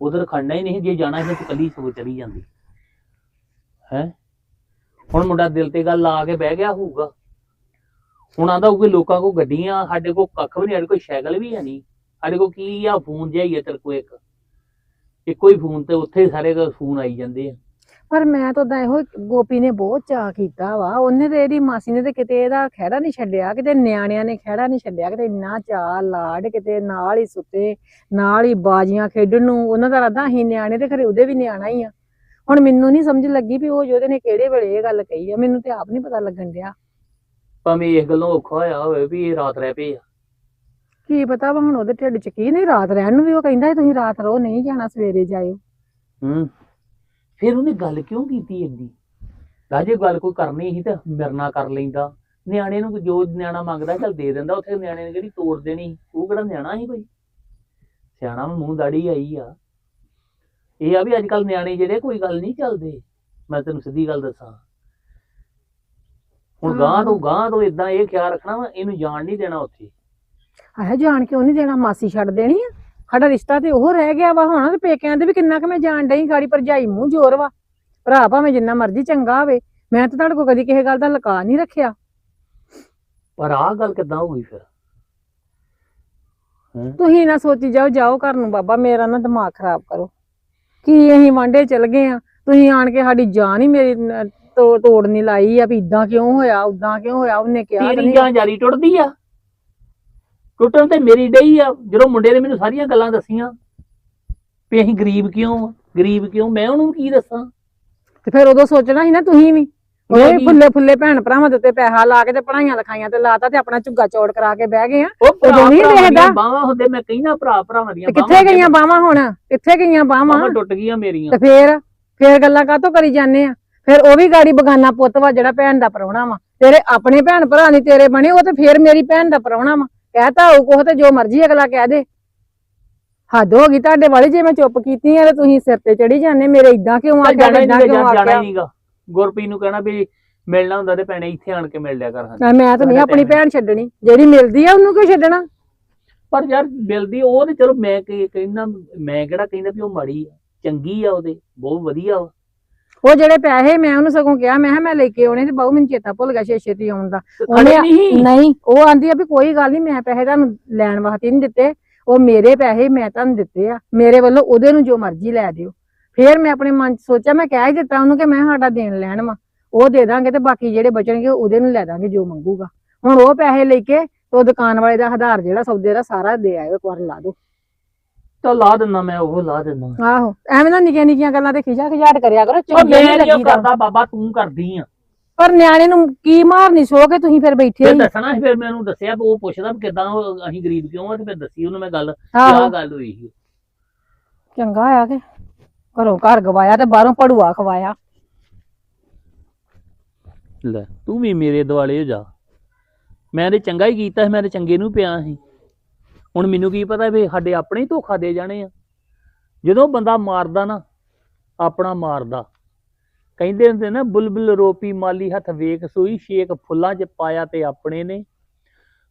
Speaker 2: ਉਧਰ ਖੜਨਾ ਹੀ ਨਹੀਂ ਜੇ ਜਾਣਾ ਸੀ ਤੇ ਕੱਲੀ ਸੋ ਚਲੀ ਜਾਂਦੀ। ਹੈ? ਹੁਣ ਮੁੰਡਾ ਦਿਲ ਤੇ ਗੱਲ ਲਾ ਕੇ ਬਹਿ ਗਿਆ ਹੋਊਗਾ। ਹੁਣ ਆਂਦਾ ਹੋਊਗਾ ਲੋਕਾਂ ਕੋ ਗੱਡੀਆਂ ਸਾਡੇ ਕੋ ਕੱਖ ਵੀ ਨਹੀਂ ਸਾਡੇ ਕੋਲ ਸਾਈਕਲ ਵੀ ਹੈ ਨਹੀਂ। ਸਾਡੇ ਕੋ ਕੀ ਆ ਫੋਨ ਜਿਹਾ ਹੀ ਹੈ ਤੇਰੇ ਕੋ ਇੱਕ। ਇੱਕੋ ਹੀ ਫੋਨ ਤੇ ਉੱਥੇ ਸਾਰੇ ਫੋਨ ਆਈ ਜਾਂਦੇ ਆ।
Speaker 5: ਪਰ ਮੈਂ ਤਾਂ ਉਦਾਂ ਇਹੋ ਗੋਪੀ ਨੇ ਬਹੁਤ ਚਾਅ ਕੀਤਾ ਵਾ। ਉਹਨੇ ਤੇ ਇਹਦੀ ਮਾਸੀ ਨੇ ਤੇ ਕਿਤੇ ਇਹਦਾ ਖਹਿੜਾ ਨਹੀਂ ਛੱਡਿਆ ਕਿਤੇ ਨਿਆਣਿਆਂ ਨੇ ਖਹਿੜਾ ਨਹੀਂ ਛੱਡਿਆ ਕਿਤੇ ਇੰਨਾ ਚਾਅ ਲਾਡ ਕਿਤੇ ਨਾਲ ਹੀ ਸੁੱਤੇ ਨਾਲ ਹੀ ਬਾਜੀਆਂ ਖੇਡਣ ਨੂੰ। ਉਹਨਾਂ ਦਾ ਰਾਦਾ ਅਸੀਂ ਨਿਆਣੇ ਤੇ ਖਰੇ ਉਹਦੇ ਵੀ ਨਿਆਣਾ ਹੀ ਆ। ਹੁਣ ਮੈਨੂੰ ਨਹੀਂ ਸਮਝ ਲੱਗੀ ਵੀ ਉਹ ਜਿਹਦੇ ਨੇ ਕਿਹੜੇ ਵੇਲੇ ਇਹ ਗੱਲ ਕਹੀ ਆ। ਮੈਨੂੰ ਤੇ ਆਪ ਨਹੀਂ ਪਤਾ ਲੱਗਣ ਡਿਆ।
Speaker 2: ਭਾਵੇਂ ਇਸ ਗੱਲੋਂ ਔਖਾ ਹੋਇਆ ਹੋਵੇ ਵੀ ਇਹ ਰਾਤ ਰਹਿ ਪਏ ਆ।
Speaker 5: ਕੀ ਪਤਾ ਵਾ ਹੁਣ ਉਹਦੇ ਢਿੱਡ 'ਚ ਕੀ ਨਹੀਂ ਰਾਤ ਰਹਿਣ ਨੂੰ ਵੀ ਉਹ ਕਹਿੰਦਾ ਸੀ ਤੁਸੀਂ ਰਾਤ ਰਹੋ ਨਹੀਂ ਜਾਣਾ ਸਵੇਰੇ ਜਾਇਓ।
Speaker 2: ਹੂੰ ਫਿਰ ਉਹਨੇ ਗੱਲ ਕਿਉਂ ਕੀਤੀ ਇੰਨੀ ਰਾਜੇ ਗੱਲ ਕੋਈ ਕਰਨੀ ਸੀ ਤੇ ਮੇਰੇ ਨਾਲ ਕਰ ਲੈਂਦਾ। ਨਿਆਣੇ ਨੂੰ ਜੋ ਨਿਆਣਾ ਮੰਗਦਾ ਚੱਲ ਦੇ ਦਿੰਦਾ। ਉੱਥੇ ਨਿਆਣੇ ਨੇ ਜਿਹੜੀ ਤੋੜ ਦੇਣੀ ਉਹ ਕਿਹੜਾ ਨਿਆਣਾ ਸੀ ਕੋਈ? ਸਿਆਣਾ ਮੂੰਹ ਦਾੜੀ ਆਈ ਆ। ਇਹ ਆ ਵੀ ਅੱਜ ਕੱਲ ਨਿਆਣੇ ਜਿਹੜੇ ਕੋਈ ਗੱਲ ਨਹੀਂ ਚੱਲਦੇ। ਮੈਂ ਤੈਨੂੰ ਸਿੱਧੀ ਗੱਲ ਦੱਸਾਂ। ਹੁਣ ਗਾਂ ਤੋਂ ਗਾਂ ਤੋਂ ਇਦਾਂ ਇਹ ਖਿਆਲ ਰੱਖਣਾ ਵਾ ਇਹਨੂੰ ਜਾਣ ਨਹੀਂ ਦੇਣਾ ਉੱਥੇ।
Speaker 5: ਆਹ ਜਾਣ ਕਿਉਂ ਨਹੀਂ ਦੇਣਾ ਮਾਸੀ ਛੱਡ ਦੇਣੀ ਆ। ਸਾਡਾ ਰਿਸ਼ਤਾ ਤੇ ਉਹ ਰਹਿ ਗਿਆ ਵਾ ਹੁਣ ਤੇ ਪੇਕਿਆਂ ਦੇ ਵੀ ਕਿੰਨਾ ਕੁ ਮੈਂ ਜਾਣ ਡਈ ਗਾੜੀ ਭਰਜਾਈ ਮੂੰਹ ਜ਼ੋਰ ਵਾ। ਭਰਾ ਭਾਵੇਂ ਜਿੰਨਾ ਮਰਜ਼ੀ ਚੰਗਾ ਹੋਵੇ ਮੈਂ ਤਾਂ ਤੁਹਾਡੇ ਕੋਲ ਕਦੀ ਕਿਸੇ ਗੱਲ ਦਾ ਲਕਾ ਨਹੀਂ ਰੱਖਿਆ।
Speaker 2: ਪਰ ਆਹ ਗੱਲ ਕਿੱਦਾਂ ਹੋ ਗਈ ਫਿਰ?
Speaker 5: ਤੁਸੀਂ ਨਾ ਸੋਚੀ ਜਾਓ ਜਾਓ ਘਰ ਨੂੰ ਬਾਬਾ ਮੇਰਾ ਨਾ ਦਿਮਾਗ ਖਰਾਬ ਕਰੋ। ਕੀ ਅਸੀਂ ਵਾਂਡੇ ਚਲ ਗਏ ਆ? ਤੁਸੀਂ ਆਣ ਕੇ ਸਾਡੀ ਜਾਨ ਹੀ ਮੇਰੀ ਨ- ਤੋ- ਤੋੜਨੀ ਲਾਈ ਆ ਵੀ ਇਦਾਂ ਕਿਉਂ ਹੋਇਆ ਉਦਾਂ ਕਿਉਂ ਹੋਇਆ ਉਹਨੇ ਕਿਹਾ
Speaker 2: ਤੇਰੀ
Speaker 5: ਨਹੀਂ।
Speaker 2: ਜਾਂ ਜਾਰੀ ਟੁੱਟਦੀ ਆ। ਟੁੱਟਣ ਤੇ ਮੇਰੀ ਡਈ ਆ ਜਦੋਂ ਮੁੰਡੇ ਨੇ ਮੈਨੂੰ ਸਾਰੀਆਂ ਗੱਲਾਂ ਦੱਸੀਆਂ ਵੀ ਅਸੀਂ ਗਰੀਬ ਕਿਉਂ ਆ ਗਰੀਬ ਕਿਉਂ ਮੈਂ ਉਹਨੂੰ ਕੀ ਦੱਸਾਂ?
Speaker 5: ਤੇ ਫਿਰ ਉਦੋਂ ਸੋਚਣਾ ਸੀ ਨਾ ਤੁਸੀਂ ਵੀ। ਉਹ
Speaker 2: ਕੀ-
Speaker 5: ਫੁੱਲੇ ਫੁੱਲੇ ਭੈਣ ਭਰਾਵਾਂ ਦੇ ਉੱਤੇ ਪੈਸਾ ਲਾ ਕੇ ਤੇ ਪੜਾਈਆਂ ਲਿਖਾਈਆਂ ਤੇ ਲਾਤਾ ਤੇ ਆਪਣਾ ਝੁੱਗਾ ਚੌੜ ਕਰਾ ਕੇ ਬਹਿ ਗਏ ਆ।
Speaker 2: ਉਹ ਭਰਾ
Speaker 5: ਨਹੀਂ ਦੇਖਦਾ।
Speaker 2: ਬਾਹਾਂ ਹੁੰਦੇ ਮੈਂ ਕਹਿੰਦਾ ਭਰਾ ਭਰਾਵਾਂ ਦੀਆਂ
Speaker 5: ਤੇ ਕਿੱਥੇ ਗਈਆਂ ਬਾਵਾਂ ਹੁਣ? ਕਿੱਥੇ ਗਈਆਂ ਬਾਵਾਂ
Speaker 2: ਬਾਹਾਂ ਟੁੱਟ ਗਈਆਂ ਮੇਰੀਆਂ।
Speaker 5: ਤੇ ਫੇਰ ਫੇਰ ਗੱਲਾਂ ਕਾਹਤੋਂ ਕਰੀ ਜਾਂਦੇ ਆ? ਫਿਰ ਉਹ ਵੀ ਗਾੜੀ ਬਗਾਨਾ ਪੁੱਤ ਵਾ ਜਿਹੜਾ ਭੈਣ ਦਾ ਪਰਉਣਾ ਵਾ। ਤੇਰੇ ਆਪਣੇ ਭੈਣ ਭਰਾ ਨਹੀਂ ਤੇਰੇ ਬਣੇ ਉਹ ਤੇ ਫੇਰ ਮੇਰੀ ਭੈਣ ਦਾ ਪਰਉਣਾ ਵਾ। ਕਹਤਾ ਉਹ ਕੋਹ ਤੇ ਜੋ ਮਰਜ਼ੀ ਅਗਲਾ ਕਹਿ ਦੇ। ਹੱਦ ਹੋ ਗਈ ਤੁਹਾਡੇ ਵਾਲੀ ਜੇ ਮੈਂ ਚੁੱਪ ਕੀਤੀ ਆ ਤੇ ਤੁਸੀਂ ਸਿਰ ਤੇ ਚੜੀ ਜਾਂਦੇ ਮੇਰੇ ਇਦਾਂ ਕਿਉਂ ਆਖਿਆ
Speaker 2: ਜਾਣਾ ਹੀ
Speaker 5: ਇਦਾਂ ਕਿਉਂ
Speaker 2: ਜਾਣਾ ਹੀ ਨਹੀਂਗਾ ਗੁਰਪ੍ਰੀਤ ਨੂੰ ਕਹਿਣਾ ਵੀ ਮਿਲਣਾ ਹੁੰਦਾ ਤੇ ਭੈਣੇ ਇੱਥੇ ਆਣ ਕੇ ਮਿਲ ਲਿਆ ਕਰ ਸਾਨੂੰ।
Speaker 5: ਮੈਂ- ਤਾਂ ਨਹੀਂ ਆਪਣੀ ਭੈਣ ਛੱਡਣੀ। ਜਿਹੜੀ ਮਿਲਦੀ ਆ ਉਹਨੂੰ ਕਿਉਂ ਛੱਡਣਾ?
Speaker 2: ਪਰ ਯਾਰ ਮਿਲਦੀ ਉਹ ਤੇ ਚਲੋ ਮੈਂ ਕਹਿੰਦਾ ਮੈਂ ਕਿਹੜਾ ਕਹਿੰਦਾ ਵੀ ਉਹ ਮਾੜੀ ਆ ਚੰਗੀ ਆ ਉਹਦੇ ਬਹੁਤ ਵਧੀਆ ਵਾ।
Speaker 5: ਉਹ ਜਿਹੜੇ ਪੈਸੇ ਮੈਂ ਉਹਨੂੰ ਸਗੋਂ ਕਿਹਾ ਮੈਂ ਕਿਹਾ ਮੈਂ ਲੈ ਕੇ ਆਉਣੇ ਤੇ ਬਾਹੂ ਮੈਨੂੰ ਚੇਤਾ ਭੁੱਲ ਗਿਆ ਛੇ ਛੇਤੀ ਆਉਣ ਦਾ।
Speaker 2: ਨਹੀਂ
Speaker 5: ਉਹ ਆਂਦੀ ਆ ਵੀ ਕੋਈ ਗੱਲ ਨਹੀਂ ਮੈਂ ਪੈਸੇ ਤੁਹਾਨੂੰ ਲੈਣ ਵਾਸਤੇ ਨਹੀਂ ਦਿੱਤੇ। ਉਹ ਮੇਰੇ ਪੈਸੇ ਮੈਂ ਤੁਹਾਨੂੰ ਦਿੱਤੇ ਆ। ਮੇਰੇ ਵੱਲੋਂ ਉਹਦੇ ਨੂੰ ਜੋ ਮਰਜ਼ੀ ਲੈ ਦਿਓ। ਫੇਰ ਮੈਂ ਆਪਣੇ ਮਨ ਚ ਸੋਚਿਆ ਮੈਂ ਕਹਿ ਹੀ ਦਿੱਤਾ ਉਹਨੂੰ ਕਿ ਮੈਂ ਸਾਡਾ ਦੇਣ ਲੈਣ ਵਾ। ਉਹ ਦੇ ਦਾਂਗੇ ਤੇ ਬਾਕੀ ਜਿਹੜੇ ਬਚਣਗੇ ਉਹਦੇ ਨੂੰ ਲੈ ਦਾਂਗੇ ਜੋ ਮੰਗੂਗਾ। ਹੁਣ ਉਹ ਪੈਸੇ ਲੈ ਕੇ ਉਹ ਦੁਕਾਨ ਵਾਲੇ ਦਾ ਆਧਾਰ ਜਿਹੜਾ ਸੌਦੇ ਦਾ ਸਾਰਾ ਦੇ ਆਇਓ ਇੱਕ ਵਾਰ ਲਾ ਦੋ
Speaker 2: ਤਾਂ ਲਾ ਦਿੰਦਾ ਮੈਂ ਉਹ ਲਾ ਦਿੰਦਾ।
Speaker 5: ਆਹੋ ਐਵੇਂ ਨਾ ਨਿੱਕੀਆਂ ਨਿੱਕੀਆਂ ਗੱਲਾਂ ਤੇ ਖਿਜਾ ਖਿਜਾਟ ਕਰਿਆ ਕਰੋ
Speaker 2: ਉਹ
Speaker 5: ਚੰਗੇ ਨਹੀਂ ਲੱਗੀਦਾ।
Speaker 2: ਕਰਦਾ ਬਾਬਾ ਤੂੰ ਕਰਦੀ ਆ।
Speaker 5: ਪਰ ਨਿਆਣੇ ਨੂੰ ਕੀ ਮਾਰਨੀ ਸੋ ਕੇ ਤੁਸੀਂ ਫਿਰ ਬੈਠੇ
Speaker 2: ਫਿਰ
Speaker 5: ਹੀ।
Speaker 2: ਦੱਸਣਾ ਸੀ ਫਿਰ ਮੈਨੂੰ ਦੱਸਿਆ ਵੀ ਉਹ ਪੁੱਛਦਾ ਵੀ ਕਿਦਾਂ ਅਸੀਂ ਗਰੀਬ ਕਿਉਂ ਆ ਤੇ ਫਿਰ ਦੱਸੀ ਉਹਨੂੰ ਮੈਂ ਗੱਲ ਕਿ
Speaker 5: ਆਹੋ
Speaker 2: ਆਹ। ਗੱਲ ਹੋਈ ਸੀ।
Speaker 5: ਚੰਗਾ ਆ ਕੇ ਘਰੋਂ ਘਰ ਗਵਾਇਆ ਤੇ ਬਾਹਰੋਂ ਪੜੂਆ ਖਵਾਇਆ।
Speaker 2: ਲੈ ਤੂੰ ਵੀ ਮੇਰੇ ਦੁਆਲੇ ਹੋ ਜਾ। ਮੈਂ ਤੇ ਚੰਗਾ ਹੀ ਕੀਤਾ ਸੀ ਮੈਂ ਤੇ ਚੰਗੇ ਨੂੰ ਪਿਆ ਸੀ। ਹੁਣ ਮੈਨੂੰ ਕੀ ਪਤਾ ਵੀ ਸਾਡੇ ਆਪਣੇ ਹੀ ਧੋਖਾ ਦੇ ਜਾਣੇ ਆ। ਜਦੋਂ ਬੰਦਾ ਮਾਰਦਾ ਨਾ, ਆਪਣਾ ਮਾਰਦਾ। ਕਹਿੰਦੇ ਹੁੰਦੇ ਨਾ, ਬੁਲਬੁਲ ਰੋਪੀ ਮਾਲੀ ਹੱਥ ਵੇਖ ਸੋਈ ਸ਼ੇਕ ਫੁੱਲਾਂ 'ਚ ਪਾਇਆ ਤੇ ਆਪਣੇ ਨੇ।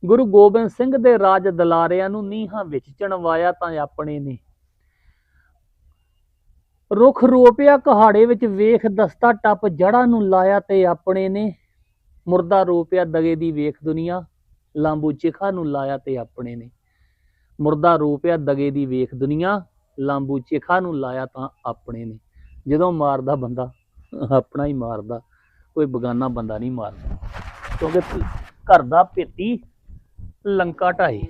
Speaker 2: ਗੁਰੂ ਗੋਬਿੰਦ ਸਿੰਘ ਦੇ ਰਾਜ ਦਲਾਰਿਆਂ ਨੂੰ ਨੀਹਾਂ ਵਿੱਚ ਚਣਵਾਇਆ ਤਾਂ ਆਪਣੇ ਨੇ। ਰੁੱਖ ਰੋਪਿਆ ਕਹਾੜੇ ਵਿੱਚ ਵੇਖ ਦਸਤਾ ਟੱਪ ਜੜਾਂ ਨੂੰ ਲਾਇਆ ਤੇ ਆਪਣੇ ਨੇ। ਮੁਰਦਾ ਰੋਪਿਆ ਦਗੇ ਦੀ ਵੇਖ ਦੁਨੀਆ, ਲਾਂਬੂ ਚਿਖਾ ਨੂੰ ਲਾਇਆ ਤੇ ਆਪਣੇ ਨੇ। ਮੁਰਦਾ ਰੋਪਿਆ ਦਗੇ ਦੀ ਵੇਖ ਦੁਨੀਆ, ਲਾਂਬੂ ਚਿਖਾ ਨੂੰ ਲਾਇਆ ਤਾਂ ਆਪਣੇ ਨੇ। ਜਦੋਂ ਮਾਰਦਾ ਬੰਦਾ, ਆਪਣਾ ਹੀ ਮਾਰਦਾ। ਕੋਈ ਬਗਾਨਾ ਬੰਦਾ ਨਹੀਂ ਮਾਰਦਾ। ਕਿਉਂਕਿ ਘਰ ਦਾ ਭੇਤੀ ਲੰਕਾ ਢਾਏ